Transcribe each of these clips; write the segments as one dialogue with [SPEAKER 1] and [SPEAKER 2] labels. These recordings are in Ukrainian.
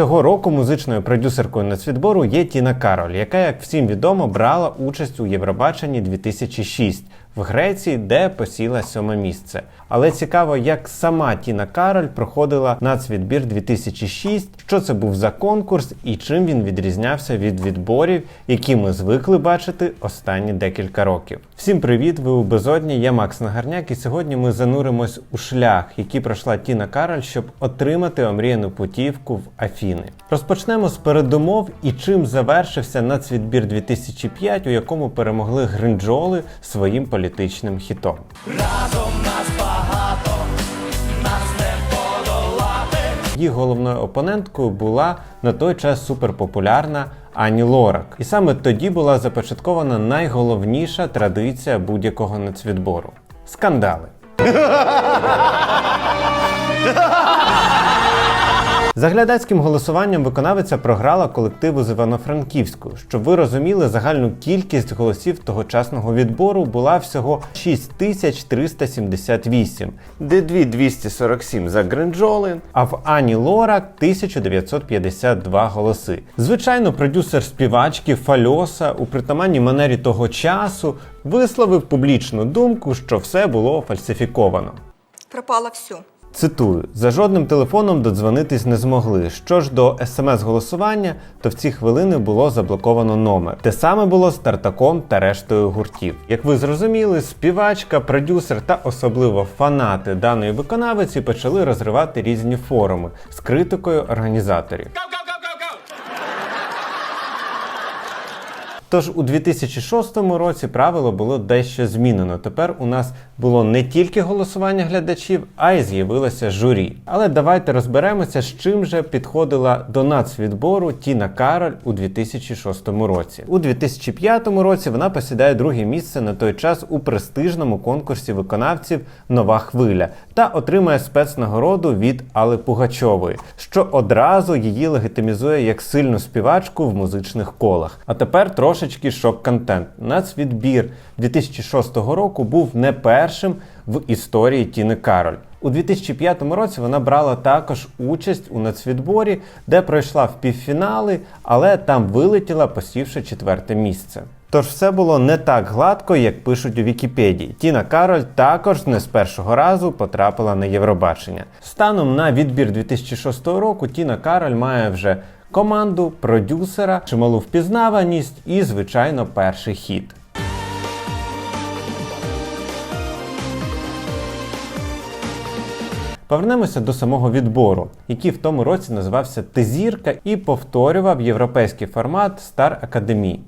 [SPEAKER 1] Цього року музичною продюсеркою нацвідбору є Тіна Кароль, яка, як всім відомо, брала участь у Євробаченні 2006 в Греції, де посіла сьоме місце. Але цікаво, як сама Тіна Кароль проходила нацвідбір 2006, що це був за конкурс і чим він відрізнявся від відборів, які ми звикли бачити останні декілька років. Всім привіт! Ви у безодні. Я Макс Нагарняк, і сьогодні ми зануримось у шлях, який пройшла Тіна Кароль, щоб отримати омріяну путівку в Афіни. Розпочнемо з передумов і чим завершився нацвідбір 2005, у якому перемогли гринджоли своїм політичним хітом. Разом нас багато. Їх головною опоненткою була на той час суперпопулярна Ані Лорак. І саме тоді була започаткована найголовніша традиція будь-якого нацвідбору скандали. За глядацьким голосуванням виконавиця програла колективу з Івано-Франківську. Щоб ви розуміли, загальну кількість голосів тогочасного відбору була всього 6378, де 2247 за Гринджолин, а в Ані Лорак 1952 голоси. Звичайно, продюсер співачки Фальоса у притаманній манері того часу висловив публічну думку, що все було фальсифіковано.
[SPEAKER 2] Пропало все.
[SPEAKER 1] Цитую: за жодним телефоном додзвонитись не змогли. Що ж до смс-голосування, то в ці хвилини було заблоковано номер. Те саме було з Тартаком та рештою гуртів. Як ви зрозуміли, співачка, продюсер та особливо фанати даної виконавиці почали розривати різні форуми з критикою організаторів. Тож у 2006 році правило було дещо змінено. Тепер у нас було не тільки голосування глядачів, а й з'явилося журі. Але давайте розберемося, з чим же підходила до нацвідбору Тіна Кароль у 2006 році. У 2005 році вона посідає друге місце на той час у престижному конкурсі виконавців Нова хвиля та отримує спецнагороду від Алли Пугачової, що одразу її легітимізує як сильну співачку в музичних колах. А тепер трошечки шок-контент. Нацвідбір 2006 року був не першим в історії Тіни Кароль. У 2005 році вона брала також участь у нацвідборі, де пройшла в півфінали, але там вилетіла, посівши четверте місце. Тож все було не так гладко, як пишуть у Вікіпедії. Тіна Кароль також не з першого разу потрапила на Євробачення. Станом на відбір 2006 року Тіна Кароль має вже команду, продюсера, чималу впізнаваність і, звичайно, перший хід. Повернемося до самого відбору, який в тому році називався Тезірка і повторював європейський формат Star Academy.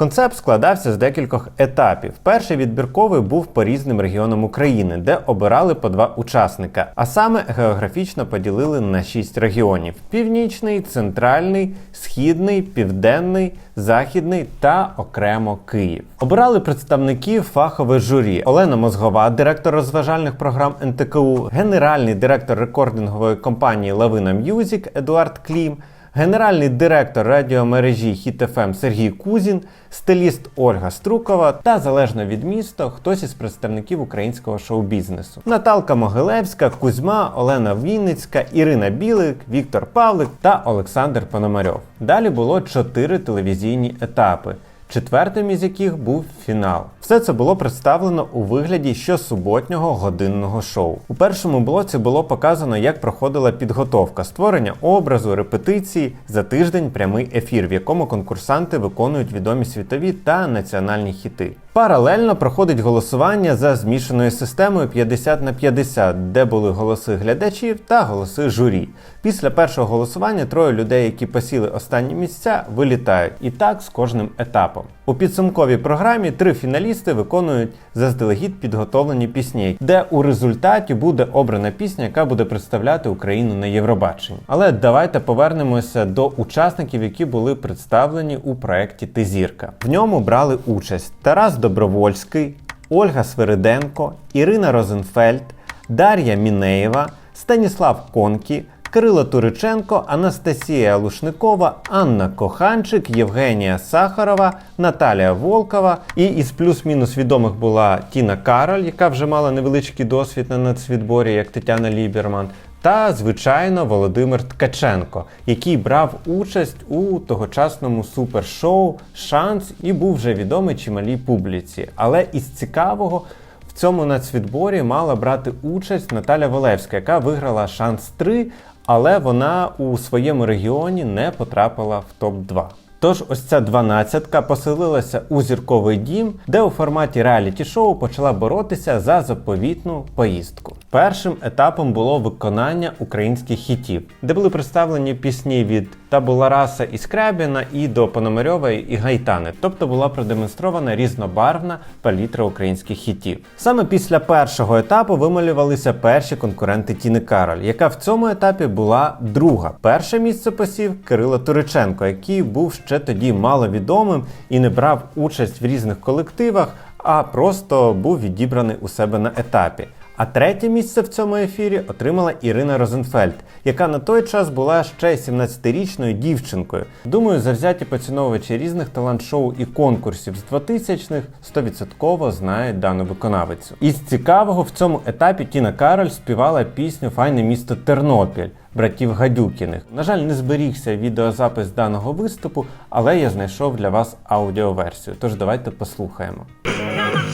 [SPEAKER 1] Концепт складався з декількох етапів. Перший відбірковий був по різним регіонам України, де обирали по два учасника, а саме географічно поділили на шість регіонів: північний, центральний, східний, південний, західний та окремо Київ. Обирали представників фахове журі: Олена Мозгова, директор розважальних програм НТКУ, генеральний директор рекордингової компанії Лавина М'юзік Едуард Клім генеральний директор радіомережі Хіт-ФМ Сергій Кузін, стиліст Ольга Струкова та залежно від міста хтось із представників українського шоу-бізнесу. Наталка Могилевська, Кузьма, Олена Вінницька, Ірина Білик, Віктор Павлик та Олександр Пономарьов. Далі було чотири телевізійні етапи четвертим із яких був фінал. Все це було представлено у вигляді щосуботнього годинного шоу. У першому блоці було показано, як проходила підготовка, створення образу, репетиції за тиждень прямий ефір, в якому конкурсанти виконують відомі світові та національні хіти. Паралельно проходить голосування за змішаною системою 50 на 50, де були голоси глядачів та голоси журі. Після першого голосування троє людей, які посіли останні місця, вилітають. І так з кожним етапом. У підсумковій програмі три фіналісти виконують заздалегідь підготовлені пісні, де у результаті буде обрана пісня, яка буде представляти Україну на Євробаченні. Але давайте повернемося до учасників, які були представлені у проєкті Тизірка. В ньому брали участь Тарас Добровольський, Ольга Свириденко, Ірина Розенфельд, Дар'я Мінеєва, Станіслав Конкі. Кирило Туриченко, Анастасія Лушникова, Анна Коханчик, Євгенія Сахарова, Наталія Волкова. І із плюс-мінус відомих була Тіна Кароль, яка вже мала невеличкий досвід на нацвідборі, як Тетяна Ліберман, та, звичайно, Володимир Ткаченко, який брав участь у тогочасному супершоу Шанс і був вже відомий чималій публіці. Але із цікавого. В цьому нацвідборі мала брати участь Наталя Волевська, яка виграла шанс 3, але вона у своєму регіоні не потрапила в топ-2. Тож ось ця дванадцятка поселилася у зірковий дім, де у форматі реаліті-шоу почала боротися за заповітну поїздку. Першим етапом було виконання українських хітів, де були представлені пісні від Табулараса і Скрябіна і до Пономарьової і Гайтани, тобто була продемонстрована різнобарвна палітра українських хітів. Саме після першого етапу вималювалися перші конкуренти Тіни Кароль, яка в цьому етапі була друга. Перше місце посів Кирило Туриченко, який був ще тоді маловідомим і не брав участь в різних колективах, а просто був відібраний у себе на етапі. А третє місце в цьому ефірі отримала Ірина Розенфельд, яка на той час була ще 17-річною дівчинкою. Думаю, завзяті поціновувачі різних талант-шоу і конкурсів з 2000-х 100% знають дану виконавицю. Із цікавого в цьому етапі Тіна Кароль співала пісню Файне місто Тернопіль братів Гадюкіних. На жаль, не зберігся відеозапис даного виступу, але я знайшов для вас аудіоверсію. Тож давайте послухаємо.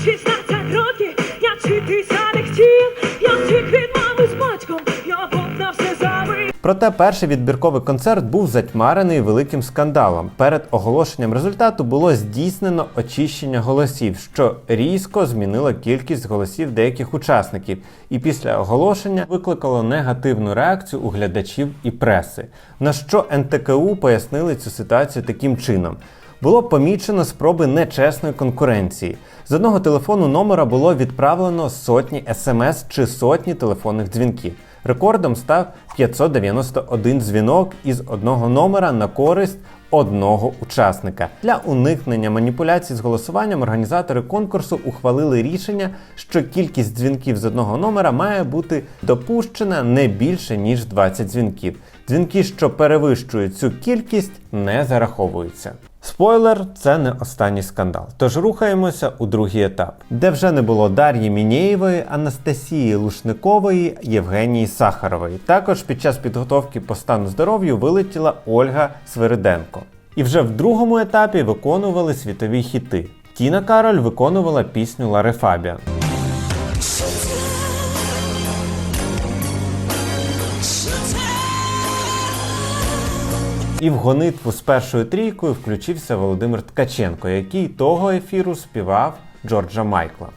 [SPEAKER 2] 16 років, я вчитися
[SPEAKER 1] Проте перший відбірковий концерт був затьмарений великим скандалом. Перед оголошенням результату було здійснено очищення голосів, що різко змінило кількість голосів деяких учасників, і після оголошення викликало негативну реакцію у глядачів і преси. На що НТКУ пояснили цю ситуацію таким чином. Було помічено спроби нечесної конкуренції. З одного телефону номера було відправлено сотні смс чи сотні телефонних дзвінків. Рекордом став 591 дзвінок із одного номера на користь одного учасника. Для уникнення маніпуляцій з голосуванням організатори конкурсу ухвалили рішення, що кількість дзвінків з одного номера має бути допущена не більше ніж 20 дзвінків. Дзвінки, що перевищують цю кількість, не зараховуються. Спойлер, це не останній скандал. Тож рухаємося у другий етап, де вже не було Дар'ї Мінєєвої, Анастасії Лушникової, Євгенії Сахарової. Також під час підготовки по стану здоров'ю вилетіла Ольга Свириденко. І вже в другому етапі виконували світові хіти. Тіна Кароль виконувала пісню Лари Фабіан. І в гонитву з першою трійкою включився Володимир Ткаченко, який того ефіру співав Джорджа Майкла.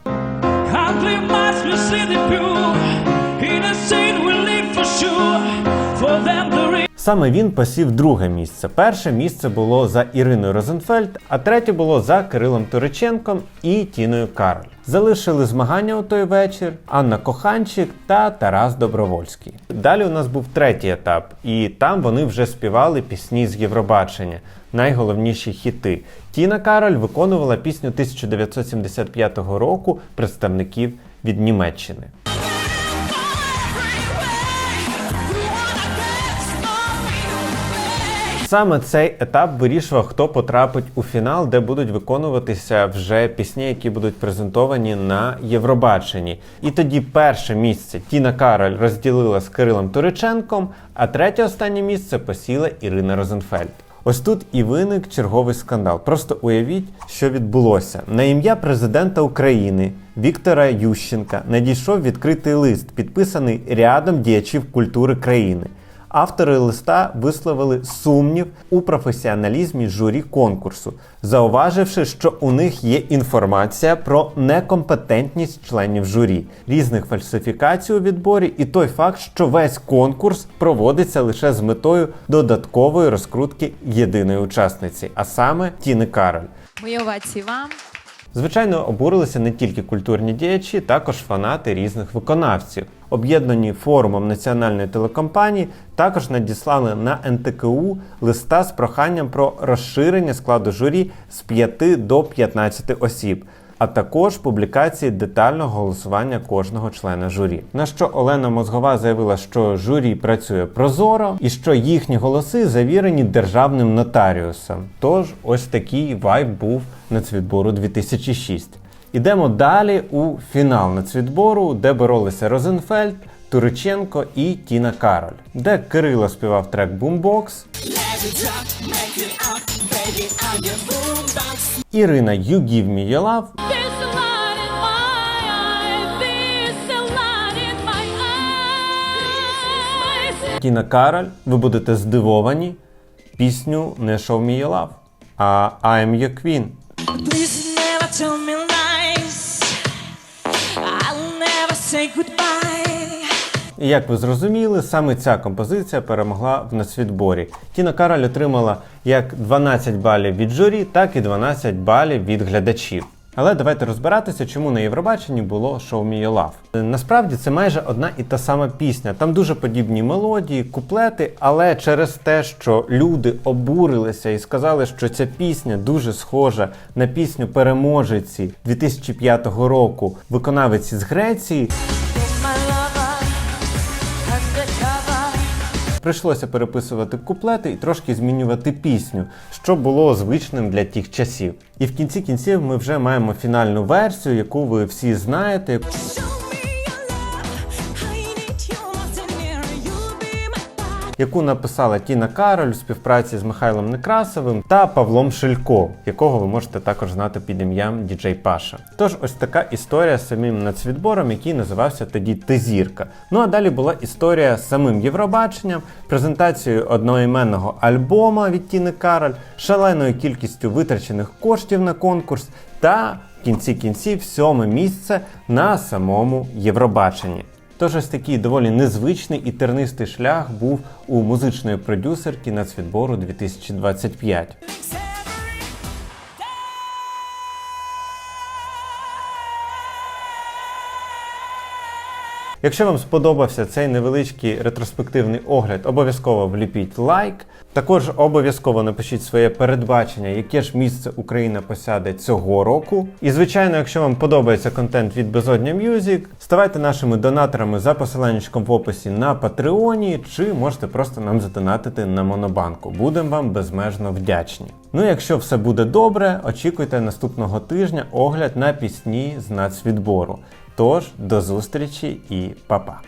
[SPEAKER 1] Саме він посів друге місце. Перше місце було за Іриною Розенфельд, а третє було за Кирилом Туриченком і Тіною Кароль. Залишили змагання у той вечір Анна Коханчик та Тарас Добровольський. Далі у нас був третій етап, і там вони вже співали пісні з Євробачення, найголовніші хіти. Тіна Кароль виконувала пісню 1975 року представників від Німеччини. Саме цей етап вирішував, хто потрапить у фінал, де будуть виконуватися вже пісні, які будуть презентовані на Євробаченні. І тоді перше місце Тіна Кароль розділила з Кирилом Туриченком, а третє останнє місце посіла Ірина Розенфельд. Ось тут і виник черговий скандал. Просто уявіть, що відбулося. На ім'я президента України Віктора Ющенка надійшов відкритий лист, підписаний рядом діячів культури країни. Автори листа висловили сумнів у професіоналізмі журі конкурсу, зауваживши, що у них є інформація про некомпетентність членів журі, різних фальсифікацій у відборі, і той факт, що весь конкурс проводиться лише з метою додаткової розкрутки єдиної учасниці, а саме Тіни Кароль.
[SPEAKER 3] Мої овації вам.
[SPEAKER 1] Звичайно, обурилися не тільки культурні діячі, також фанати різних виконавців. Об'єднані форумом національної телекомпанії також надіслали на НТКУ листа з проханням про розширення складу журі з 5 до 15 осіб. А також публікації детального голосування кожного члена журі. На що Олена Мозгова заявила, що журі працює прозоро і що їхні голоси завірені державним нотаріусом. Тож ось такий вайб був нацвідбору 2006. Ідемо далі у фінал нацвідбору, де боролися Розенфельд, Туриченко і Тіна Кароль, де Кирило співав трек Boombox, Ірина You Give Me Your Love. Тіна Кароль, ви будете здивовані, пісню не Show Me Your Love, а I'm Your Queen.
[SPEAKER 4] Please never tell me lies. I'll never say goodbye.
[SPEAKER 1] І як ви зрозуміли, саме ця композиція перемогла в нацвідборі. Тіна Кароль отримала як 12 балів від журі, так і 12 балів від глядачів. Але давайте розбиратися, чому на Євробаченні було Show Me Your Love. Насправді це майже одна і та сама пісня. Там дуже подібні мелодії, куплети, але через те, що люди обурилися і сказали, що ця пісня дуже схожа на пісню переможеці 2005 року виконавиці з Греції. Прийшлося переписувати куплети і трошки змінювати пісню, що було звичним для тих часів. І в кінці кінців ми вже маємо фінальну версію, яку ви всі знаєте, яку написала Тіна Кароль у співпраці з Михайлом Некрасовим та Павлом Шилько, якого ви можете також знати під ім'ям Діджей Паша. Тож ось така історія з самим нацвідбором, який називався тоді Тезірка. Ну а далі була історія з самим Євробаченням, презентацією одноіменного альбома від Тіни Кароль, шаленою кількістю витрачених коштів на конкурс та в кінці кінців сьоме місце на самому Євробаченні. Тож ось такий доволі незвичний і тернистий шлях був у музичної продюсерки нацвідбору 2025. Якщо вам сподобався цей невеличкий ретроспективний огляд, обов'язково вліпіть лайк. Також обов'язково напишіть своє передбачення, яке ж місце Україна посяде цього року. І звичайно, якщо вам подобається контент від Безодня Music, ставайте нашими донаторами за посиланнячком в описі на Патреоні, чи можете просто нам задонатити на Монобанку. Будемо вам безмежно вдячні. Ну, якщо все буде добре, очікуйте наступного тижня огляд на пісні з нацвідбору. Тож до зустрічі і па-па!